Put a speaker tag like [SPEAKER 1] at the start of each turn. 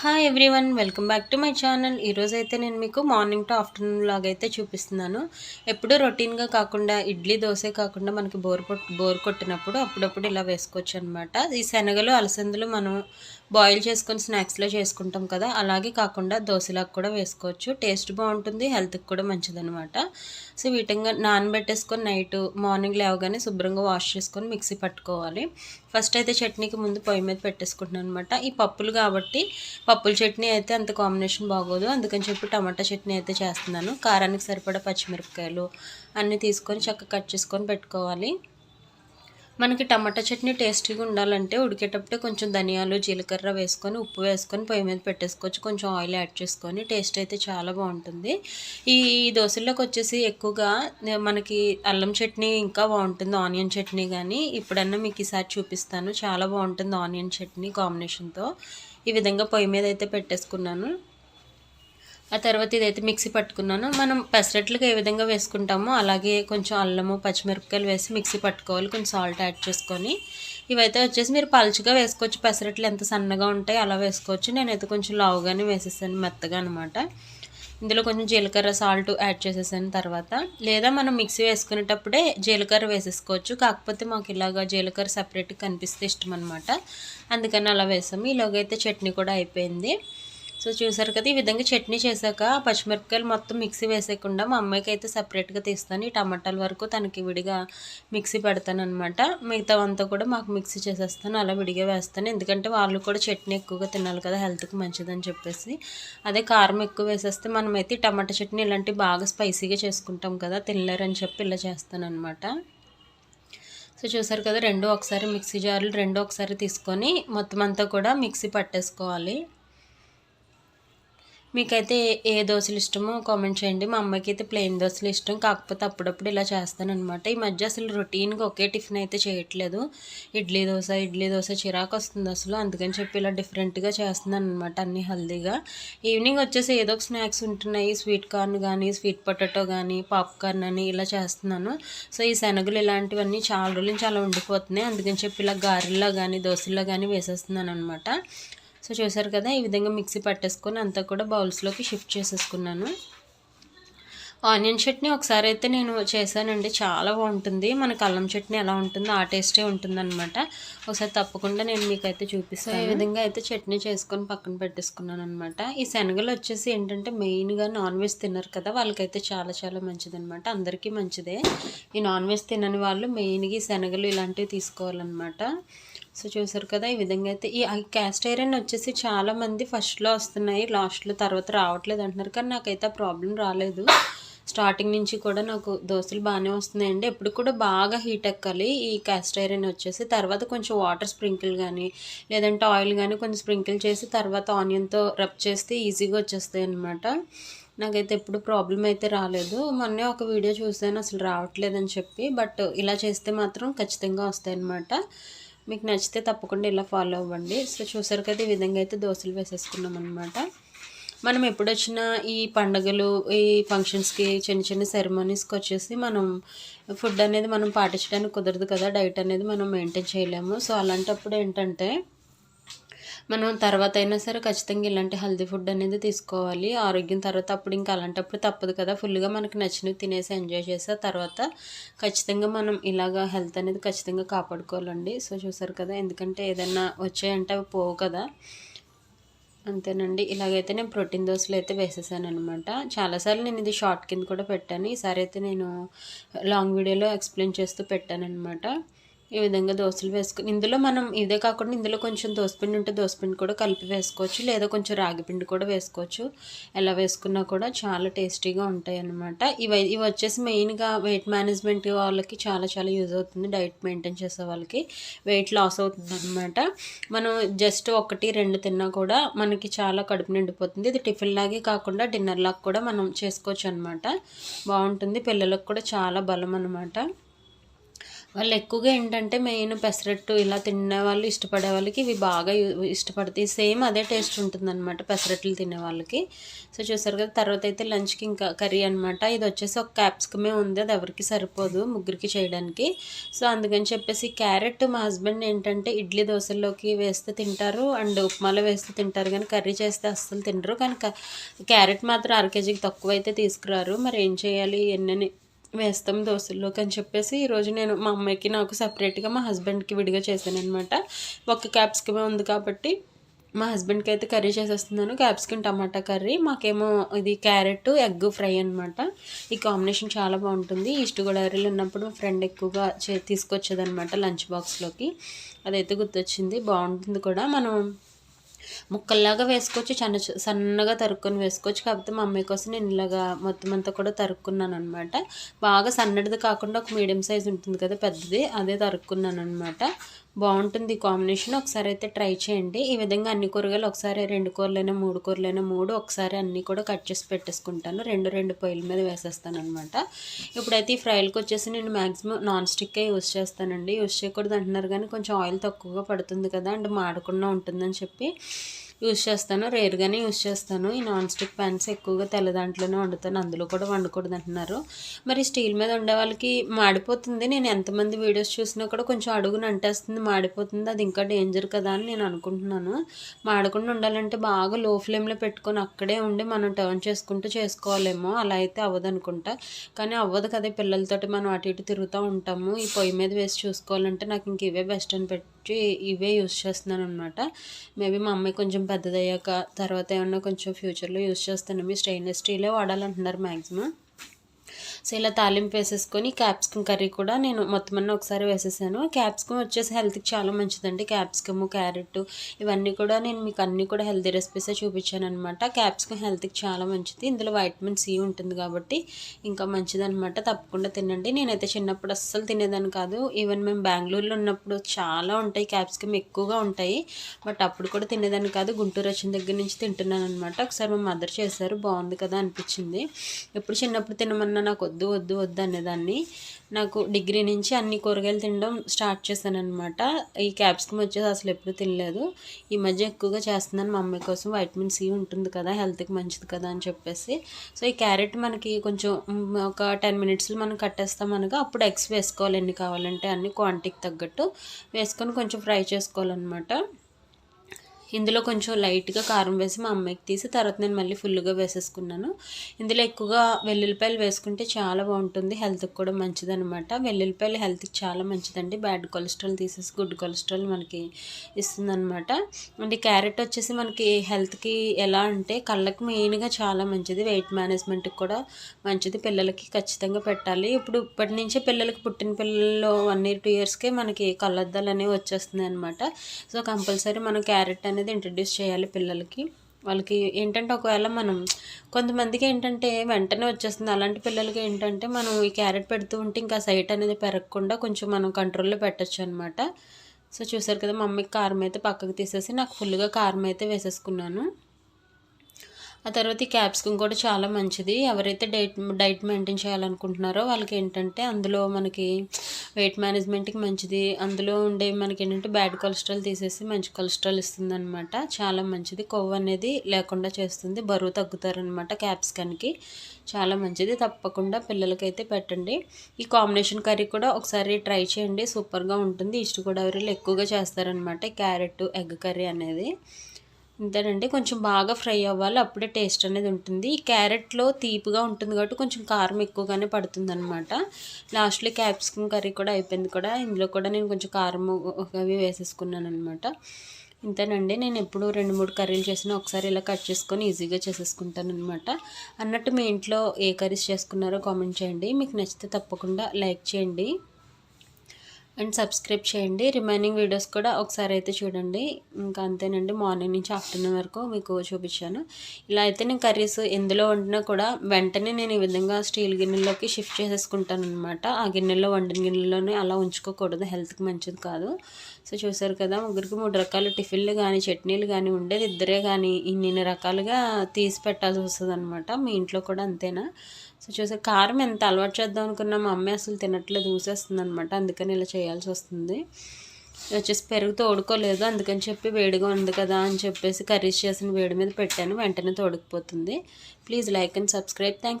[SPEAKER 1] Hi everyone welcome back to my channel ఈరోజు అయితే నేను మీకు మార్నింగ్ టు ఆఫ్టర్నూన్ లాగా అయితే చూపిస్తున్నాను. ఎప్పుడు రొటీన్గా కాకుండా ఇడ్లీ దోశ కాకుండా మనకి బోర్ బోర్ కొట్టినప్పుడు అప్పుడప్పుడు ఇలా వేసుకోవచ్చు అనమాట ఈ శనగలు అలసందులు మనం బాయిల్ చేసుకొని స్నాక్స్లో చేసుకుంటాం కదా అలాగే కాకుండా దోశలాగా కూడా వేసుకోవచ్చు. టేస్ట్ బాగుంటుంది హెల్త్కి కూడా మంచిదనమాట సో వీటంగా నానబెట్టేసుకొని నైట్ మార్నింగ్ లేవగానే శుభ్రంగా వాష్ చేసుకొని మిక్సీ పట్టుకోవాలి. ఫస్ట్ అయితే చట్నీకి ముందు పొయ్యి మీద పెట్టేసుకుంటున్నాను అనమాట ఈ పప్పులు కాబట్టి పప్పుల చట్నీ అయితే అంత కాంబినేషన్ బాగోదు. అందుకని చెప్పి టమాటా చట్నీ అయితే చేస్తున్నాను. కారానికి సరిపడా పచ్చిమిరపకాయలు అన్నీ తీసుకొని చక్కగా కట్ చేసుకొని పెట్టుకోవాలి. మనకి టమాటా చట్నీ టేస్టీగా ఉండాలంటే ఉడికేటప్పుడే కొంచెం ధనియాలు జీలకర్ర వేసుకొని ఉప్పు వేసుకొని పొయ్యి మీద పెట్టేసుకోవచ్చు. కొంచెం ఆయిల్ యాడ్ చేసుకొని టేస్ట్ అయితే చాలా బాగుంటుంది. ఈ దోశల్లోకి వచ్చేసి ఎక్కువగా మనకి అల్లం చట్నీ ఇంకా బాగుంటుంది ఆనియన్ చట్నీ కానీ ఇప్పుడన్నా మీకు ఈసారి చూపిస్తాను. చాలా బాగుంటుంది ఆనియన్ చట్నీ కాంబినేషన్తో. ఈ విధంగా పొయ్యి మీద అయితే పెట్టేసుకున్నాను. ఆ తర్వాత ఇదైతే మిక్సీ పట్టుకున్నాను. మనం పెసరట్లకు ఏ విధంగా వేసుకుంటామో అలాగే కొంచెం అల్లము పచ్చిమిరపకాయలు వేసి మిక్సీ పట్టుకోవాలి. కొంచెం సాల్ట్ యాడ్ చేసుకొని. ఇవైతే వచ్చేసి మీరు పలుచగా వేసుకోవచ్చు. పెసరట్లు ఎంత సన్నగా ఉంటాయి అలా వేసుకోవచ్చు. నేనైతే కొంచెం లావుగానే వేసేసాను మెత్తగా అనమాట ఇందులో కొంచెం జీలకర్ర సాల్ట్ యాడ్ చేసేసాను తర్వాత. లేదా మనం మిక్సీ వేసుకునేటప్పుడే జీలకర్ర వేసేసుకోవచ్చు. కాకపోతే మాకు ఇలాగా జీలకర్ర సపరేట్గా కనిపిస్తే ఇష్టం అనమాట అందుకని అలా వేసాము. ఇలాగైతే చట్నీ కూడా అయిపోయింది. సో చూసారు కదా ఈ విధంగా చట్నీ చేశాక పచ్చిమిరపకాయలు మొత్తం మిక్సీ వేసేయకుండా మా అమ్మాయికి అయితే సపరేట్గా తీస్తాను. ఈ టమాటాల వరకు తనకి విడిగా మిక్సీ పెడతాను అనమాట మిగతా అంతా కూడా మాకు మిక్సీ చేసేస్తాను అలా విడిగా వేస్తాను. ఎందుకంటే వాళ్ళు కూడా చట్నీ ఎక్కువగా తినాలి కదా హెల్త్కి మంచిదని చెప్పేసి. అదే కారం ఎక్కువ వేసేస్తే మనమైతే టమాటా చట్నీ ఇలాంటివి బాగా స్పైసీగా చేసుకుంటాం కదా తినలేరని చెప్పి ఇలా చేస్తాను అనమాట సో చూసారు కదా రెండు ఒకసారి మిక్సీ జార్లు రెండు ఒకసారి తీసుకొని మొత్తం అంతా కూడా మిక్సీ పట్టేసుకోవాలి. మీకైతే ఏ దోశలు ఇష్టమో కామెంట్ చేయండి. మా అమ్మకి అయితే ప్లెయిన్ దోశలు ఇష్టం. కాకపోతే అప్పుడప్పుడు ఇలా చేస్తానమాట ఈ మధ్య అసలు రొటీన్గా ఒకే టిఫిన్ అయితే చేయట్లేదు. ఇడ్లీ దోశ ఇడ్లీ దోశ చిరాకు వస్తుంది అసలు. అందుకని చెప్పి ఇలా డిఫరెంట్గా చేస్తున్నాను అనమాట అన్నీ హెల్దీగా. ఈవినింగ్ వచ్చేసి ఏదో ఒక స్నాక్స్ ఉంటున్నాయి. స్వీట్ కార్న్ కానీ స్వీట్ పొటాటో కానీ పాప్కార్న్ అని ఇలా చేస్తున్నాను. సో ఈ శనగలు ఇలాంటివన్నీ చాలా రోజులు నుంచి అలా ఉండిపోతున్నాయి. అందుకని చెప్పి ఇలా గారెల్లో కానీ దోశల్లో కానీ వేసేస్తున్నాను అనమాట సో చూసారు కదా ఈ విధంగా మిక్సీ పట్టేసుకొని అంతా కూడా బౌల్స్లోకి షిఫ్ట్ చేసేసుకున్నాను. ఆనియన్ చట్నీ ఒకసారి అయితే నేను చేశానండి చాలా బాగుంటుంది. మనకు అల్లం చట్నీ ఎలా ఉంటుందో ఆ టేస్టే ఉంటుందన్నమాట. ఒకసారి తప్పకుండా నేను మీకైతే చూపిస్తాను ఈ విధంగా అయితే చట్నీ చేసుకొని పక్కన పెట్టేసుకున్నాను అనమాట ఈ శనగలు వచ్చేసి ఏంటంటే మెయిన్గా నాన్ వెజ్ తిన్నారు కదా వాళ్ళకైతే చాలా చాలా మంచిదన్నమాట. అందరికీ మంచిదే. ఈ నాన్ వెజ్ తినని వాళ్ళు మెయిన్గా ఈ శనగలు ఇలాంటివి తీసుకోవాలన్నమాట. సో చూసారు కదా ఈ విధంగా అయితే ఈ క్యాస్ట్ ఐరన్ వచ్చేసి చాలామంది ఫస్ట్లో వస్తున్నాయి లాస్ట్లో తర్వాత రావట్లేదు అంటున్నారు. కానీ నాకైతే ఆ ప్రాబ్లం రాలేదు. స్టార్టింగ్ నుంచి కూడా నాకు దోశలు బాగానే వస్తున్నాయండి. ఎప్పుడు కూడా బాగా హీట్ ఎక్కాలి ఈ క్యాస్ట్ ఐరన్ వచ్చేసి. తర్వాత కొంచెం వాటర్ స్ప్రింకిల్ కానీ లేదంటే ఆయిల్ కానీ కొంచెం స్ప్రింకిల్ చేసి తర్వాత ఆనియన్తో రబ్ చేస్తే ఈజీగా వచ్చేస్తాయి అనమాట నాకైతే ఎప్పుడు ప్రాబ్లం అయితే రాలేదు. మొన్నే ఒక వీడియో చూసాను అసలు రావట్లేదని చెప్పి. బట్ ఇలా చేస్తే మాత్రం ఖచ్చితంగా వస్తాయి అనమాట మీకు నచ్చితే తప్పకుండా ఇలా ఫాలో అవ్వండి. సో చూసారు కదా ఈ విధంగా అయితే దోశలు వేసేసుకున్నాం అనమాట మనం ఎప్పుడొచ్చినా ఈ పండుగలు ఈ ఫంక్షన్స్కి చిన్న చిన్న సెరమనీస్కి వచ్చేసి మనం ఫుడ్ అనేది మనం పాటించడానికి కుదరదు కదా. డైట్ అనేది మనం మెయింటైన్ చేయలేము. సో అలాంటప్పుడు ఏంటంటే మనం తర్వాత అయినా సరే ఖచ్చితంగా ఇలాంటి హెల్దీ ఫుడ్ అనేది తీసుకోవాలి. ఆరోగ్యం తర్వాత అప్పుడు ఇంకా అలాంటప్పుడు తప్పదు కదా. ఫుల్గా మనకి నచ్చినవి తినేసి ఎంజాయ్ చేసే తర్వాత ఖచ్చితంగా మనం ఇలాగా హెల్త్ అనేది ఖచ్చితంగా కాపాడుకోవాలండి. సో చూసారు కదా ఎందుకంటే ఏదైనా వచ్చాయంటే అవి పోవు కదా. అంతేనండి. ఇలాగైతే నేను ప్రోటీన్ దోశలు అయితే వేసేసాను అనమాట చాలాసార్లు నేను ఇది షార్ట్ కింద కూడా పెట్టాను. ఈసారి అయితే నేను లాంగ్ వీడియోలో ఎక్స్ప్లెయిన్ చేస్తూ పెట్టాను అనమాట ఈ విధంగా దోశలు వేసుకుని ఇందులో మనం ఇదే కాకుండా ఇందులో కొంచెం దోసపిండి ఉంటే దోశపిండి కూడా కలిపి వేసుకోవచ్చు లేదా కొంచెం రాగిపిండి కూడా వేసుకోవచ్చు. ఎలా వేసుకున్నా కూడా చాలా టేస్టీగా ఉంటాయి అన్నమాట. ఇవి ఇవి వచ్చేసి మెయిన్గా వెయిట్ మేనేజ్మెంట్ వాళ్ళకి చాలా చాలా యూజ్ అవుతుంది డైట్ మెయింటైన్ చేసే వాళ్ళకి వెయిట్ లాస్ అవుతుంది అనమాట మనం జస్ట్ ఒకటి రెండు తిన్నా కూడా మనకి చాలా కడుపు నిండిపోతుంది. ఇది టిఫిన్ లాగే కాకుండా డిన్నర్ లాగా కూడా మనం చేసుకోవచ్చు అనమాట బాగుంటుంది పిల్లలకు కూడా చాలా బలం అనమాట వాళ్ళు ఎక్కువగా ఏంటంటే మెయిన్ పెసరట్టు ఇలా తినే వాళ్ళు ఇష్టపడే వాళ్ళకి ఇవి బాగా ఇష్టపడతాయి. సేమ్ అదే టేస్ట్ ఉంటుంది అనమాట పెసరట్లు తినే వాళ్ళకి. సో చూసారు కదా తర్వాత అయితే లంచ్కి ఇంకా కర్రీ అనమాట ఇది వచ్చేసి ఒక క్యాప్సికమే ఉంది అది ఎవరికి సరిపోదు ముగ్గురికి చేయడానికి. సో అందుకని చెప్పేసి క్యారెట్ మా హస్బెండ్ ఏంటంటే ఇడ్లీ దోశల్లోకి వేస్తే తింటారు అండ్ ఉప్మాలో వేస్తే తింటారు. కానీ కర్రీ చేస్తే అస్సలు తినరు. కానీ క్యారెట్ మాత్రం అర కేజీకి తక్కువ అయితే తీసుకురారు. మరి ఏం చేయాలి? ఎన్నని వేస్తాం దోశల్లోకి అని చెప్పేసి ఈరోజు నేను మా అమ్మాయికి నాకు సపరేట్గా మా హస్బెండ్కి విడిగా చేశాను అనమాట ఒక క్యాప్సికమే ఉంది కాబట్టి మా హస్బెండ్కి అయితే కర్రీ చేసేస్తున్నాను. క్యాప్సికమ్ టమాటా కర్రీ మాకేమో ఇది క్యారెట్ ఎగ్ ఫ్రై అనమాట ఈ కాంబినేషన్ చాలా బాగుంటుంది. ఈస్ట్ గోదావరిలో ఉన్నప్పుడు మా ఫ్రెండ్ ఎక్కువగా చే తీసుకొచ్చేదనమాట లంచ్ బాక్స్లోకి. అదైతే గుర్తొచ్చింది. బాగుంటుంది కూడా. మనం ముక్కల్లాగా వేసుకోవచ్చు చిన్న సన్నగా తరుక్కొని వేసుకోవచ్చు. కాకపోతే మా అమ్మాయి కోసం నేను ఇలాగా మొత్తం అంతా కూడా తరుక్కున్నాను అనమాట బాగా సన్నటిది కాకుండా ఒక మీడియం సైజ్ ఉంటుంది కదా పెద్దది అదే తరుక్కున్నాను అనమాట బాగుంటుంది కాంబినేషన్. ఒకసారి అయితే ట్రై చేయండి. ఈ విధంగా అన్ని కూరగాయలు ఒకసారి రెండు కూరలైనా మూడు కూరలైనా మూడు ఒకసారి అన్నీ కూడా కట్ చేసి పెట్టేసుకుంటాను. రెండు రెండు పొయ్యిల మీద వేసేస్తాను అనమాట ఇప్పుడైతే ఈ ఫ్రైలకు వచ్చేసి నేను మ్యాక్సిమం నాన్ స్టిక్కే యూస్ చేస్తానండి. యూస్ చేయకూడదు అంటున్నారు కానీ కొంచెం ఆయిల్ తక్కువగా పడుతుంది కదా అండ్ మాడకుండా ఉంటుందని చెప్పి యూజ్ చేస్తాను. రేర్గానే యూజ్ చేస్తాను. ఈ నాన్ స్టిక్ ప్యాన్స్ ఎక్కువగా తెల్ల దాంట్లోనే వండుతాను. అందులో కూడా వండకూడదు అంటున్నారు. మరి స్టీల్ మీద ఉండే వాళ్ళకి మాడిపోతుంది. నేను ఎంతమంది వీడియోస్ చూసినా కూడా కొంచెం అడుగును అంటేస్తుంది మాడిపోతుంది. అది ఇంకా డేంజర్ కదా అని నేను అనుకుంటున్నాను. మాడకుండా ఉండాలంటే బాగా లో ఫ్లేమ్లో పెట్టుకొని అక్కడే ఉండి మనం టర్న్ చేసుకుంటూ చేసుకోవాలేమో. అలా అయితే అవ్వదు అనుకుంటా కానీ అవ్వదు కదా పిల్లలతోటి మనం అటు ఇటు తిరుగుతూ ఉంటాము. ఈ పొయ్యి మీద వేసి చూసుకోవాలంటే నాకు ఇంక ఇవే బెస్ట్ అని పెట్టి ఇవే యూస్ చేస్తున్నాను అనమాట మేబీ మా అమ్మాయి కొంచెం పెద్దదయ్యాక తర్వాత ఏమన్నా కొంచెం ఫ్యూచర్లో యూస్ చేస్తాను మీ స్టెయిన్లెస్ స్టీలే వాడాలంటున్నారు మ్యాక్సిమం సో ఇలా తాలింపు వేసేసుకొని క్యాప్సికమ్ కర్రీ కూడా నేను మొత్తం అన్నీ ఒకసారి వేసేసాను. క్యాప్సికమ్ వచ్చేసి హెల్త్కి చాలా మంచిదండి. క్యాప్సికమ్ క్యారెట్ ఇవన్నీ కూడా నేను మీకు అన్నీ కూడా హెల్తీ రెసిపీసే చూపించాను అనమాట క్యాప్సికమ్ హెల్త్కి చాలా మంచిది. ఇందులో వైటమిన్ సి ఉంటుంది కాబట్టి ఇంకా మంచిదనమాట తప్పకుండా తినండి. నేనైతే చిన్నప్పుడు అస్సలు తినేదాన్ని కాదు. ఈవెన్ మేము బెంగళూరులో ఉన్నప్పుడు చాలా ఉంటాయి. క్యాప్సికమ్ ఎక్కువగా ఉంటాయి. బట్ అప్పుడు కూడా తినేదాన్ని కాదు. గుంటూరు వచ్చిన దగ్గర నుంచి తింటున్నాను అనమాట ఒకసారి మా మదర్ చేశారు. బాగుంది కదా అనిపించింది. ఎప్పుడు చిన్నప్పుడు తినమన్నా నాకు వద్దు వద్దు వద్దు అనేదాన్ని. నాకు డిగ్రీ నుంచి అన్ని కూరగాయలు తినడం స్టార్ట్ చేశాను అనమాట ఈ క్యాప్సికమ్ వచ్చేసి అసలు ఎప్పుడు తినలేదు. ఈ మధ్య ఎక్కువగా చేస్తున్నాను మా అమ్మాయి కోసం వైటమిన్ సి ఉంటుంది కదా హెల్త్కి మంచిది కదా అని చెప్పేసి. సో ఈ క్యారెట్ మనకి కొంచెం ఒక టెన్ మినిట్స్లో మనం కట్టేస్తాం అనగా అప్పుడు ఎగ్స్ వేసుకోవాలి ఎన్ని కావాలంటే అన్ని క్వాంటిటీకి తగ్గట్టు. వేసుకొని కొంచెం ఫ్రై చేసుకోవాలన్నమాట. ఇందులో కొంచెం లైట్గా కారం వేసి మా అమ్మాయికి తీసి తర్వాత నేను మళ్ళీ ఫుల్గా వేసేసుకున్నాను. ఇందులో ఎక్కువగా వెల్లుల్లిపాయలు వేసుకుంటే చాలా బాగుంటుంది హెల్త్కి కూడా మంచిదనమాట వెల్లుల్లిపాయలు హెల్త్కి చాలా మంచిదండి. బ్యాడ్ కొలెస్ట్రాల్ తీసేసి గుడ్ కొలెస్ట్రాల్ మనకి ఇస్తుందనమాట అండ్ క్యారెట్ వచ్చేసి మనకి హెల్త్కి ఎలా అంటే కళ్ళకి మెయిన్గా చాలా మంచిది. వెయిట్ మేనేజ్మెంట్కి కూడా మంచిది. పిల్లలకి ఖచ్చితంగా పెట్టాలి. ఇప్పుడు ఇప్పటి నుంచే పిల్లలకి పుట్టిన పిల్లల్లో వన్ ఇయర్ టూ ఇయర్స్కే మనకి కళ్ళద్దాలు అనేవి వచ్చేస్తున్నాయి అనమాట సో కంపల్సరీ మనం క్యారెట్ అనేది అనేది ఇంట్రడ్యూస్ చేయాలి పిల్లలకి. వాళ్ళకి ఏంటంటే ఒకవేళ మనం కొంతమందికి ఏంటంటే వెంటనే వచ్చేస్తుంది. అలాంటి పిల్లలకి ఏంటంటే మనం ఈ క్యారెట్ పెడుతూ ఉంటే ఇంకా సైట్ అనేది పెరగకుండా కొంచెం మనం కంట్రోల్లో పెట్టచ్చు అనమాట సో చూసారు కదా మమ్మీకి కారం అయితే పక్కకు తీసేసి నాకు ఫుల్గా కారం అయితే వేసేసుకున్నాను. ఆ తర్వాత ఈ క్యాప్సికమ్ కూడా చాలా మంచిది. ఎవరైతే డైట్ డైట్ మెయింటైన్ చేయాలనుకుంటున్నారో వాళ్ళకి ఏంటంటే అందులో మనకి వెయిట్ మేనేజ్మెంట్కి మంచిది. అందులో ఉండే మనకి ఏంటంటే బ్యాడ్ కొలెస్ట్రాల్ తీసేసి మంచి కొలెస్ట్రాల్ ఇస్తుంది అనమాట చాలా మంచిది. కొవ్వు అనేది లేకుండా చేస్తుంది. బరువు తగ్గుతారనమాట క్యాప్సికన్కి చాలా మంచిది. తప్పకుండా పిల్లలకైతే పెట్టండి. ఈ కాంబినేషన్ కర్రీ కూడా ఒకసారి ట్రై చేయండి. సూపర్గా ఉంటుంది. ఈస్ట్ గోదావరిలో ఎక్కువగా చేస్తారనమాట క్యారెట్ ఎగ్ కర్రీ అనేది. ఇంతేనండి కొంచెం బాగా ఫ్రై అవ్వాలి అప్పుడే టేస్ట్ అనేది ఉంటుంది. ఈ క్యారెట్లో తీపిగా ఉంటుంది కాబట్టి కొంచెం కారం ఎక్కువగానే పడుతుంది అనమాట లాస్ట్లో క్యాప్సికమ్ కర్రీ కూడా అయిపోయింది కూడా. ఇందులో కూడా నేను కొంచెం కారం అవి వేసేసుకున్నాను అనమాట ఇంతేనండి. నేను ఎప్పుడు రెండు మూడు కర్రీలు చేసినా ఒకసారి ఇలా కట్ చేసుకొని ఈజీగా చేసేసుకుంటాను అనమాట అన్నట్టు మీ ఇంట్లో ఏ కర్రీస్ చేసుకున్నారో కామెంట్ చేయండి. మీకు నచ్చితే తప్పకుండా లైక్ చేయండి. అండ్ సబ్స్క్రైబ్ చేయండి. రిమైనింగ్ వీడియోస్ కూడా ఒకసారి అయితే చూడండి. ఇంకా అంతేనండి మార్నింగ్ నుంచి ఆఫ్టర్నూన్ వరకు మీకు చూపించాను. ఇలా అయితే నేను కర్రీస్ ఎందులో వండినా కూడా వెంటనే నేను ఈ విధంగా స్టీల్ గిన్నెలోకి షిఫ్ట్ చేసేసుకుంటాను అనమాట ఆ గిన్నెలో వండిన గిన్నెలోనే అలా ఉంచుకోకూడదు. హెల్త్కి మంచిది కాదు. సో చూసారు కదా ముగ్గురికి మూడు రకాల టిఫిన్లు కానీ చట్నీలు కానీ ఉండేది. ఇద్దరే కానీ ఇన్ని రకాలుగా తీసి పెట్టాల్సి వస్తుంది అనమాట మీ ఇంట్లో కూడా అంతేనా? సో చూసారు కారం ఎంత అలవాటు చేద్దాం అనుకున్నా మా అమ్మాయి అసలు తినట్లేదు ఊసేస్తుంది అనమాట అందుకని ఇలా చేయాల్సి వస్తుంది. వచ్చేసి పెరుగు తోడుకోలేదు అందుకని చెప్పి వేడిగా ఉంది కదా అని చెప్పేసి కర్రీస్ చేసిన వేడి మీద పెట్టాను వెంటనే తోడుకుపోతుంది. Please like and subscribe. Thank